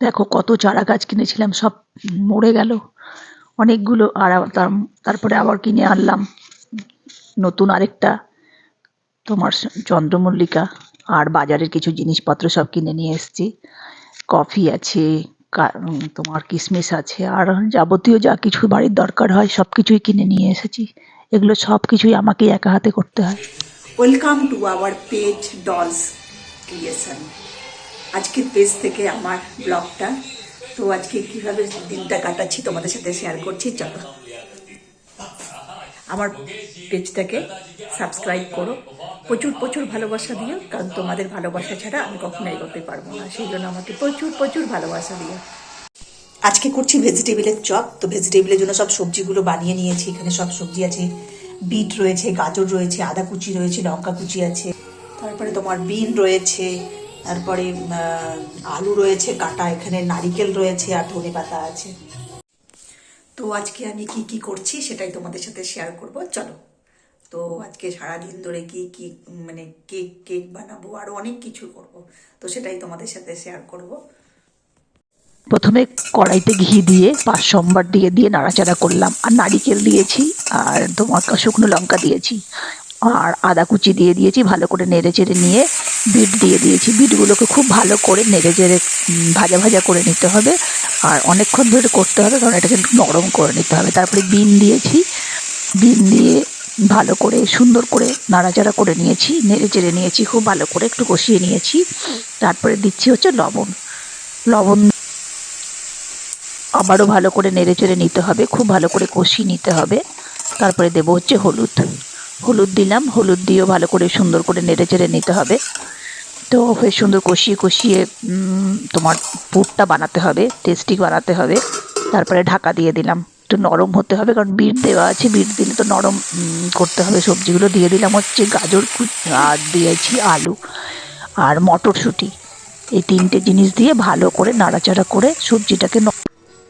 দেখো কত চারা গাছ কিনেছিলাম, সব মরে গেল। অনেকগুলো আর তার, তারপরে আবার কিনে আনলাম। নতুন আরেকটা, তোমার চন্দ্রমল্লিকা। আর বাজারের কিছু জিনিসপত্র সব কিনে নিয়ে এসেছি। কফি আছে তোমার কিশমিশ আছে, আর যাবতীয় যা কিছু বাড়ির দরকার হয়, সব কিছুই কিনে নিয়ে এসেছি। এগুলো সব কিছুই আমাকেই একা হাতে করতে হয়। Welcome to our page dolls creation আজকের পেজ থেকে আমার ব্লগটা। তো আজকে কীভাবে দিনটা কাটাচ্ছি তোমাদের সাথে শেয়ার করছি, চলো। আমার পেজটাকে সাবস্ক্রাইব করো। প্রচুর প্রচুর ভালোবাসা দিও, কারণ তোমাদের ভালোবাসা ছাড়া আমি কখনো এগোতে পারব না। সেই জন্য আমাকে প্রচুর প্রচুর ভালোবাসা দিও। আজকে করছি ভেজিটেবিলের চপ। তো ভেজিটেবিলের জন্য সব সবজিগুলো বানিয়ে নিয়েছি। এখানে সব সবজি আছে। বিট রয়েছে, গাজর রয়েছে, আদা কুচি রয়েছে, লঙ্কা কুচি আছে। তারপরে তোমার বিন রয়েছে। তারপরে আলু রয়েছে, কাটা, এখানে নারিকেল রয়েছে আর ধনে পাতা আছে। তো আজকে আমি কি কি করছি সেটাই তোমাদের সাথে শেয়ার করব। চলো। তো আজকে সারাদিন ধরে কি কি মানে কেক কেক বানাবো আরও অনেক কিছু করব। তো সেটাই তোমাদের সাথে শেয়ার করব। প্রথমে কড়াইতে ঘি দিয়ে পাঁচ সোমবার দিয়ে দিয়ে নাড়াচাড়া করলাম। আর নারিকেল দিয়েছি আর তোমার শুকনো লঙ্কা দিয়েছি। আর আদা কুচি দিয়ে দিয়েছি ভালো করে নেড়ে চেড়ে নিয়ে বিট দিয়ে দিয়েছি। বিটগুলোকে খুব ভালো করে নেড়ে চেড়ে ভাজা ভাজা করে নিতে হবে। আর অনেকক্ষণ ধরে করতে হবে, কারণ এটাকে নরম করে নিতে হবে। তারপরে বিন দিয়েছি। বিন দিয়ে ভালো করে, সুন্দর করে নাড়াচাড়া করে নিয়েছি, নেড়ে চেড়ে নিয়েছি, খুব ভালো করে একটু কষিয়ে নিয়েছি। তারপরে দিচ্ছি হচ্ছে লবণ। লবণ আবারও ভালো করে নেড়ে চেড়ে নিতে হবে, খুব ভালো করে কষিয়ে নিতে হবে। তারপরে দেবো হচ্ছে হলুদ। হলুদ দিলাম, হলুদ দিয়েও ভালো করে সুন্দর করে নেড়ে চেড়ে নিতে হবে। তো বেশ সুন্দর কষিয়ে কষিয়ে তোমার পুরটা বানাতে হবে টেস্টি বানাতে হবে। তারপরে ঢাকা দিয়ে দিলাম। একটু নরম হতে হবে, কারণ বিট দেওয়া আছে, বিট দিলে তো নরম করতে হবে সবজিগুলো। দিয়ে দিলাম হচ্ছে গাজর আর দিয়েছি আলু আর মটরশুঁটি। এই তিনটে জিনিস দিয়ে ভালো করে নাড়াচাড়া করে সবজিটাকে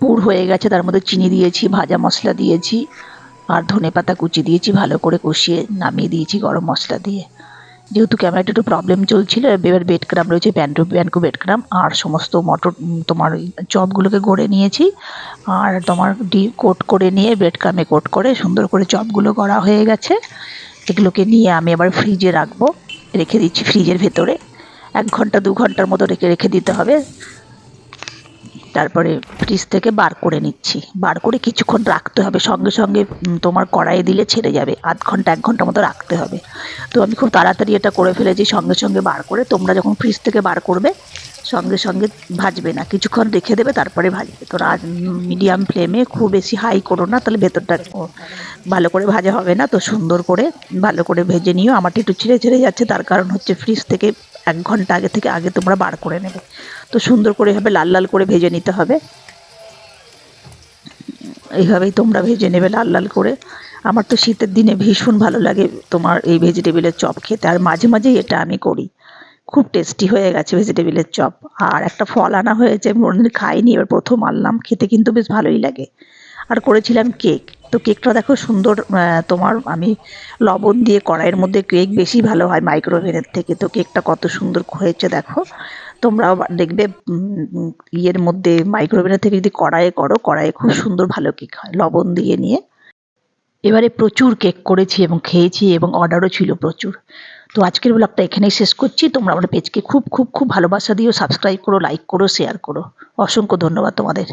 পুর হয়ে গেছে। তার মধ্যে চিনি দিয়েছি, ভাজা মশলা দিয়েছি, আর ধনে পাতা কুচি দিয়েছি, ভালো করে কষিয়ে নামিয়ে দিয়েছি গরম মশলা দিয়ে। যেহেতু ক্যামেরাটা একটু প্রবলেম চলছিল, এবার বেড ক্রাম রয়েছে ব্যান্ডু ব্যান্ডু বেড ক্রাম আর সমস্ত মটর তোমার চপগুলোকে গড়ে নিয়েছি। আর তোমার ডি কোট করে নিয়ে বেড ক্রামে কোট করে সুন্দর করে চপগুলো করা হয়ে গেছে। এগুলোকে নিয়ে আমি আবার ফ্রিজে রাখব, রেখে দিচ্ছি ফ্রিজের ভেতরে। এক ঘণ্টা, দু ঘণ্টার মতো রেখে রেখে দিতে হবে। তারপরে ফ্রিজ থেকে বার করে নিচ্ছি। বার করে কিছুক্ষণ রাখতে হবে। সঙ্গে সঙ্গে তোমার কড়াইয়ে দিলে ছেড়ে যাবে। আধ ঘণ্টা, এক ঘণ্টা মতো রাখতে হবে। তো আমি খুব তাড়াতাড়ি এটা করে ফেলেছি। সঙ্গে সঙ্গে বার করে তোমরা যখন ফ্রিজ থেকে বার করবে, সঙ্গে সঙ্গে ভাজবে না। কিছুক্ষণ রেখে দেবে, তারপরে ভাজবে। তো আজ মিডিয়াম ফ্লেমে খুব বেশি হাই করো না, তাহলে ভেতরটা ভালো করে ভাজা হবে না। তো সুন্দর করে ভালো করে ভেজে নিও। আমারটা একটু ছিঁড়ে ছিঁড়ে যাচ্ছে। তার কারণ হচ্ছে ফ্রিজ থেকে এক ঘণ্টা আগে থেকে আগে তোমরা বার করে নেবে। তো সুন্দর করে এভাবে লাল লাল করে ভেজে নিতে হবে। এইভাবেই তোমরা ভেজে নেবে লাল লাল করে। আমার তো শীতের দিনে ভীষণ ভালো লাগে তোমার এই ভেজিটেবিলের চপ খেতে। আর মাঝে মাঝেই এটা আমি করি। খুব টেস্টি হয়ে গেছে ভেজিটেবিলের চপ। আর একটা ফল আনা হয়েছে কোনোদিন খাইনি, এবার প্রথম আনলাম। খেতে কিন্তু বেশ ভালোই লাগে। আর করেছিলাম কেক। তো কেকটা দেখো সুন্দর তোমার আমি লবণ দিয়ে কড়াইয়ের মধ্যে কেক বেশি ভালো হয় মাইক্রোওভেনের থেকে। তো কেকটা কত সুন্দর হয়েছে দেখো। তোমরাও দেখবে ইয়ের মধ্যে মাইক্রোওভেনের থেকে যদি কড়াইয়ে করো, কড়াইয়ে খুব সুন্দর ভালো কেক হয়, লবণ দিয়ে নিয়ে। এবারে প্রচুর কেক করেছি এবং খেয়েছি এবং অর্ডারও ছিল প্রচুর। তো আজকের ব্লগটা এখানেই শেষ করছি। তোমরা আমার পেজকে খুব খুব খুব ভালোবাসা দিও সাবস্ক্রাইব করো লাইক করো শেয়ার করো। অসংখ্য ধন্যবাদ তোমাদের।